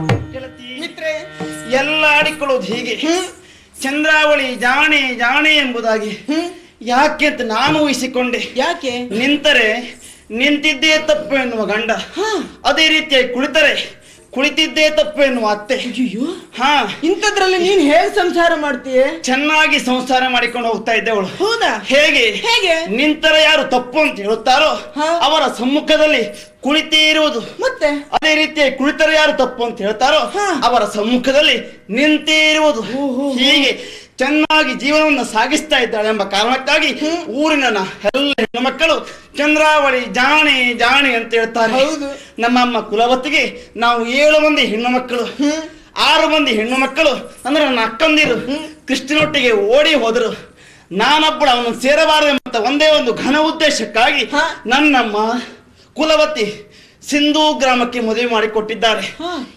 ಮಿತ್ರೆ ಎಲ್ಲ ಆಡಿಕೊಳ್ಳೋದು ಹೀಗೆ. ಚಂದ್ರಾವಳಿ ಜಾಣೆ ಜಾಣೆ ಎಂಬುದಾಗಿ. ಯಾಕೆ ಅಂತ ನಾನು ಊಹಿಸಿಕೊಂಡೆ. ಯಾಕೆ? ನಿಂತರೆ ನಿಂತಿದ್ದೇ ತಪ್ಪು ಎನ್ನುವ ಗಂಡ. ಅದೇ ರೀತಿಯಾಗಿ ಕುಳಿತರೆ. ಕುಳಿತಿದ್ದೇ ತಪ್ಪು ಎನ್ನುವ ಅತ್ತೆ. ಅಯ್ಯೋ ಹಾ. ಇಂಥದ್ರಲ್ಲಿ ನೀನ್ ಹೇಗ್ ಸಂಸಾರ ಮಾಡ್ತೀಯ? ಚೆನ್ನಾಗಿ ಸಂಸಾರ ಮಾಡಿಕೊಂಡು ಹೋಗ್ತಾ ಇದ್ದೆ ಅವಳು. ಹೌದಾ? ಹೇಗೆ? ಹೇಗೆ? ನಿಂತರೆ ಯಾರು ತಪ್ಪು ಅಂತ ಹೇಳುತ್ತಾರೋ ಹಾ. ಅವರ ಸಮ್ಮುಖದಲ್ಲಿ ಕುಳಿತೇ ಇರುವುದು. ಮತ್ತೆ? ಅದೇ ರೀತಿ ಕುಳಿತರೆ ಯಾರು ತಪ್ಪು ಅಂತ ಹೇಳ್ತಾರೋ ಹಾ. ಅವರ ಸಮ್ಮುಖದಲ್ಲಿ ನಿಂತೇ ಇರುವುದು. ಹೀಗೆ ಚೆನ್ನಾಗಿ ಜೀವನವನ್ನು ಸಾಗಿಸ್ತಾ ಇದ್ದಾಳೆ ಎಂಬ ಕಾರಣಕ್ಕಾಗಿ ಊರಿನ ಎಲ್ಲ ಹೆಣ್ಣು ಮಕ್ಕಳು ಚಂದ್ರಾವಳಿ ಜಾಣೆ ಜಾಣೆ ಅಂತ ಹೇಳ್ತಾರೆ. ಹೌದು. ನಮ್ಮಮ್ಮ ಕುಲವತ್ತಿಗೆ ನಾವು ಏಳು ಮಂದಿ ಹೆಣ್ಣು ಮಕ್ಕಳು ಆರು ಮಂದಿ ಹೆಣ್ಣು ಮಕ್ಕಳು ಅಂದ್ರೆ ನನ್ನ ಅಕ್ಕಂದಿರು. ಕೃಷ್ಣನೊಟ್ಟಿಗೆ ಓಡಿ ಹೋದರು. ನಾನೊಬ್ಬಳು ಅವನು ಸೇರಬಾರದೆಂಬ ಒಂದೇ ಒಂದು ಘನ ಉದ್ದೇಶಕ್ಕಾಗಿ. ನನ್ನಮ್ಮ ಕುಲವತಿ ಸಿಂಧೂ ಗ್ರಾಮಕ್ಕೆ ಮದುವೆ ಮಾಡಿಕೊಟ್ಟಿದ್ದಾರೆ.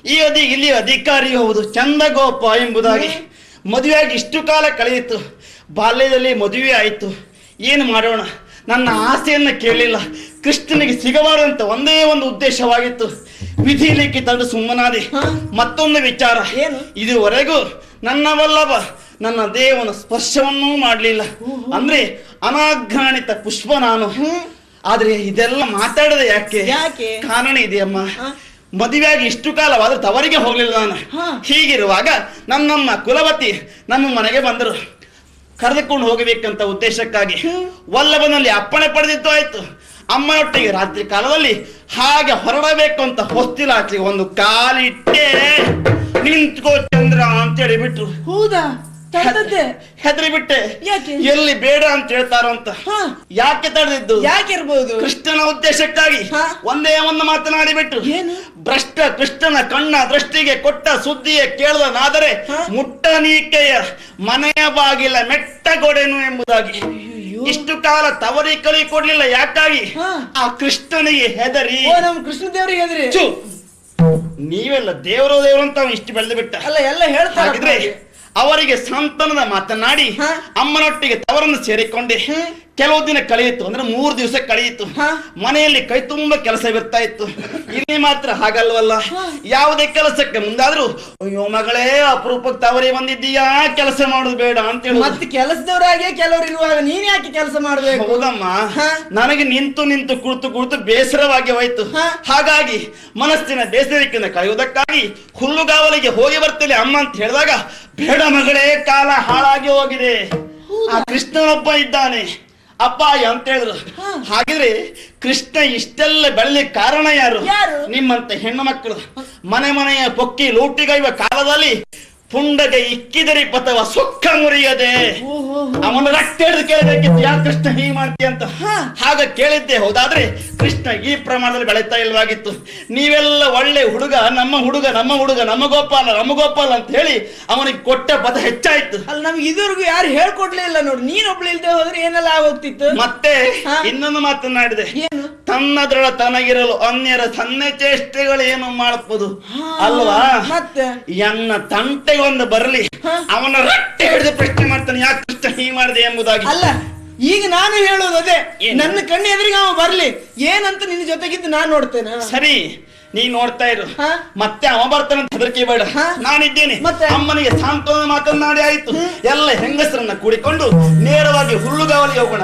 ಈ ಅದಿ ಇಲ್ಲಿ ಅಧಿಕಾರಿ ಹೌದು ಚಂದಗೋಪ ಎಂಬುದಾಗಿ. ಮದುವೆಯಾಗಿ ಇಷ್ಟು ಕಾಲ ಕಳೆಯಿತು. ಬಾಲ್ಯದಲ್ಲಿ ಮದುವೆ ಆಯಿತು. ಏನು ಮಾಡೋಣ? ನನ್ನ ಆಸೆಯನ್ನು ಕೇಳಿಲ್ಲ ಕೃಷ್ಣನಿಗೆ ಸಿಗಬಾರದಂತ ಒಂದೇ ಒಂದು ಉದ್ದೇಶವಾಗಿತ್ತು. ವಿಧಿ ಲಿಖಿತ ತಂದು ಸುಮ್ಮನಾದೆ. ಮತ್ತೊಂದು ವಿಚಾರ. ಏನು? ಇದುವರೆಗೂ ನನ್ನ ವಲ್ಲಭ ನನ್ನ ದೇವನ ಸ್ಪರ್ಶವನ್ನೂ ಮಾಡಲಿಲ್ಲ. ಅಂದ್ರೆ ಅನಾಘ್ರಾಣಿತ ಪುಷ್ಪ ನಾನು. ಆದ್ರೆ ಇದೆಲ್ಲ ಮಾತಾಡದೆ ಯಾಕೆ? ಯಾಕೆ? ಕಾರಣ ಇದೆಯಮ್ಮ. ಮದುವೆಯಾಗಿ ಇಷ್ಟು ಕಾಲವಾದ್ರೆ ತವರಿಗೆ ಹೋಗ್ಲಿಲ್ಲ ನಾನು. ಹೀಗಿರುವಾಗ ಹೀಗಿರುವಾಗ ನಮ್ಮ ಕುಲವತಿ ನಮ್ಮ ಮನೆಗೆ ಬಂದರು. ಕರೆದುಕೊಂಡು ಹೋಗಬೇಕಂತ ಉದ್ದೇಶಕ್ಕಾಗಿ. ವಲ್ಲಭನಲ್ಲಿ ಅಪ್ಪಣೆ ಪಡೆದಿತ್ತು ಆಯ್ತು. ಅಮ್ಮನೊಟ್ಟಿಗೆ ರಾತ್ರಿ ಕಾಲದಲ್ಲಿ ಹಾಗೆ ಹೊರಡಬೇಕು ಅಂತ ಹೊಸ್ತಿಲಾಚೆಗೆ ಒಂದು ಕಾಲಿಟ್ಟೆ. ನಿಂತ್ಕೋ ಚಂದ್ರ ಅಂತ ಹೇಳಿ ಬಿಟ್ರು. ಹೌದಾ? ತಡದದ್ದೆ. ಹೆದರಿ ಬಿಟ್ಟೆ ಯಾಕೆ? ಎಲ್ಲಿ ಬೇಡ ಅಂತ ಹೇಳ್ತಾರೋ ಅಂತ. ಯಾಕೆ ತಡೆದಿದ್ದು? ಯಾಕಿರ್ಬೋದು? ಕೃಷ್ಣನ ಉದ್ದೇಶಕ್ಕಾಗಿ. ಒಂದೇ ಒಂದು ಮಾತನಾಡಿ ಬಿಟ್ಟು? ಭ್ರಷ್ಟ ಕೃಷ್ಣನ ಕಣ್ಣ ದೃಷ್ಟಿಗೆ ಕೊಟ್ಟ ಸುದ್ದಿಯೇ ಕೇಳದನಾದರೆ ಮುಟ್ಟ ನೀಕೆಯ ಮನೆಯ ಬಾಗಿಲ ಮೆಟ್ಟಗೊಡೆನು ಎಂಬುದಾಗಿ. ಇಷ್ಟು ಕಾಲ ತವರಿ ಕಳಿ ಕೊಡ್ಲಿಲ್ಲ. ಯಾಕಾಗಿ? ಆ ಕೃಷ್ಣನಿಗೆ ಹೆದರಿ. ಓ ನಮ್ ಕೃಷ್ಣ ದೇವರಿಗೆ ಹೆದರಿ. ಚು ನೀವೆಲ್ಲ ದೇವರು ದೇವರು ಅಂತ ಇಷ್ಟು ಬೆಳೆದು ಬಿಟ್ಟ. ಅಲ್ಲ ಎಲ್ಲ ಹೇಳ್ತಾ ಹಾಗಿದ್ರೆ ಅವರಿಗೆ ಸಂತಾನದ ಮಾತನಾಡಿ ಹಾ. ಅಮ್ಮನೊಟ್ಟಿಗೆ ತವರನ್ನು ಸೇರಿಕೊಂಡೆ ಕೆಲವು ದಿನ ಕಳೆಯಿತು ಅಂದ್ರೆ ಮೂರು ದಿವಸ ಕಳೆಯಿತು ಹಾ. ಮನೆಯಲ್ಲಿ ಕೈ ತುಂಬ ಕೆಲಸ ಬಿಡ್ತಾ ಇತ್ತು ಇಲ್ಲಿ ಮಾತ್ರ ಹಾಗಲ್ವಲ್ಲ. ಯಾವುದೇ ಕೆಲಸಕ್ಕೆ ಮುಂದಾದ್ರೂ ಅಯ್ಯೋ ಮಗಳೇ ಅಪರೂಪಕ್ಕೆ ತವರೇ ಬಂದಿದ್ದೀಯಾ ಕೆಲಸ ಮಾಡುದು ಬೇಡ ಅಂತ ಹೇಳಿ ಮತ್ತೆ ಕೆಲಸದವರಾಗೆ ಕೆಲವರು ಇರುವಾಗ ನೀನ್ ಯಾಕೆ ಕೆಲಸ ಮಾಡಬೇಕು ಹೌದಮ್ಮ ಹಾ. ನನಗೆ ನಿಂತು ನಿಂತು ಕುಳಿತು ಕುಳಿತು ಬೇಸರವಾಗಿ ಹೋಯ್ತು ಹಾ. ಹಾಗಾಗಿ ಮನಸ್ಸಿನ ಬೇಸರಕ್ಕಿಂತ ಕಳೆಯುವುದಕ್ಕಾಗಿ ಹುಲ್ಲುಗಾವಲಿಗೆ ಹೋಗಿ ಬರ್ತೇನೆ ಅಮ್ಮ ಅಂತ ಹೇಳಿದಾಗ ಬೇಡ ಮಗಳೇ ಕಾಲ ಹಾಳಾಗಿ ಹೋಗಿದೆ. ಆ ಕೃಷ್ಣನೊಬ್ಬ ಇದ್ದಾನೆ. ಅಪ್ಪ ಅಂತ ಹೇಳಿದ್ರು? ಹಾಗಿದ್ರೆ ಕೃಷ್ಣ ಇಷ್ಟೆಲ್ಲ ಬೆಳಲಿಕ್ಕೆ ಕಾರಣ ಯಾರು? ಯಾರು? ನಿಮ್ಮಂತ ಹೆಣ್ಣು ಮಕ್ಕಳು. ಮನೆ ಮನೆಯ ಪೊಕ್ಕಿ ಲೂಟಿಗೈವ ಕಾಲದಲ್ಲಿ ಪುಂಡಗೆ ಇಕ್ಕಿದರಿ ಪಥವ ಸುಖ ಮುರಿಯದೆ. ಅವನ ರಕ್ತ ಹಿಡಿದು ಕೇಳಬೇಕಿತ್ತು. ಯಾಕೆ ಕೃಷ್ಣ ಹೀಗೆ ಮಾಡ್ತೀಯ ಅಂತ. ಹಾ. ಹಾಗ ಕೇಳಿದ್ದೆ. ಹೌದಾದ್ರೆ ಕೃಷ್ಣ ಈ ಪ್ರಮಾಣದಲ್ಲಿ ಬೆಳೀತಾ ಇಲ್ವಾಗಿತ್ತು. ನೀವೆಲ್ಲ ಒಳ್ಳೆ ಹುಡುಗ ನಮ್ಮ ಹುಡುಗ ನಮ್ಮ ಹುಡುಗ ನಮ್ಮ ಗೋಪಾಲ ನಮ್ಮ ಗೋಪಾಲ ಅಂತ ಹೇಳಿ ಅವನಿಗೆ ಕೊಟ್ಟ ಪದ ಹೆಚ್ಚಾಯ್ತು. ಅಲ್ಲ ನಮ್ಗೆ ಇದುವರೆಗೂ ಯಾರು ಹೇಳ್ಕೊಡ್ಲೇ ಇಲ್ಲ ನೋಡಿ. ನೀನೊಬ್ಳು ಇಲ್ದೆ ಹೋದ್ರೆ ಏನೆಲ್ಲ ಆಗೋಗ್ತಿತ್ತು? ಮತ್ತೆ ಇನ್ನೊಂದು ಮಾತನಾಡಿದೆ ಏನು? ತನ್ನದ್ರೊಳ ತನಗಿರಲು ಅನ್ಯರ ಸನ್ನೆ ಚೇಷ್ಟೆಗಳು ಏನು ಮಾಡಬಹುದು ಅಲ್ವಾ? ಮತ್ತೆ? ಎನ್ನ ತಂಟೆಗೊಂದು ಬರಲಿ ಅವನ ರಟ್ಟೆ ಹಿಡಿದು ಪ್ರಶ್ನೆ ಮಾಡ್ತಾನೆ ಯಾಕೆ ಕೃಷ್ಣ ಹೀಗೆ ಮಾಡಿದೆ ಎಂಬುದಾಗಿ? ಅಲ್ಲ ಈಗ ನಾನು ಹೇಳೋದು ಅದೇ ನನ್ನ ಕಣ್ಣು ಎದುರಿಗೆ ಅವ ಬರ್ಲಿ ಏನಂತ ನಿನ್ನ ಜೊತೆಗಿದ್ದು ನಾನ್ ನೋಡ್ತೇನೆ? ಸರಿ ನೀ ನೋಡ್ತಾ ಇರು. ಹಾ. ಮತ್ತೆ ಅವ ಬರ್ತಾನಂತ ಹೆದರಿಕೆ ಬೇಡ. ಹಾ. ನಾನಿದ್ದೇನೆ. ಮತ್ತೆ? ಅಮ್ಮನಿಗೆ ಸಾಂತ್ವನ ಮಾತನಾಡಿ ಆಯ್ತು. ಎಲ್ಲ ಹೆಂಗಸರನ್ನ ಕೂಡಿಕೊಂಡು ನೇರವಾಗಿ ಹುಲ್ಲುಗಾವಲಿಗೆ ಹೋಗೋಣ.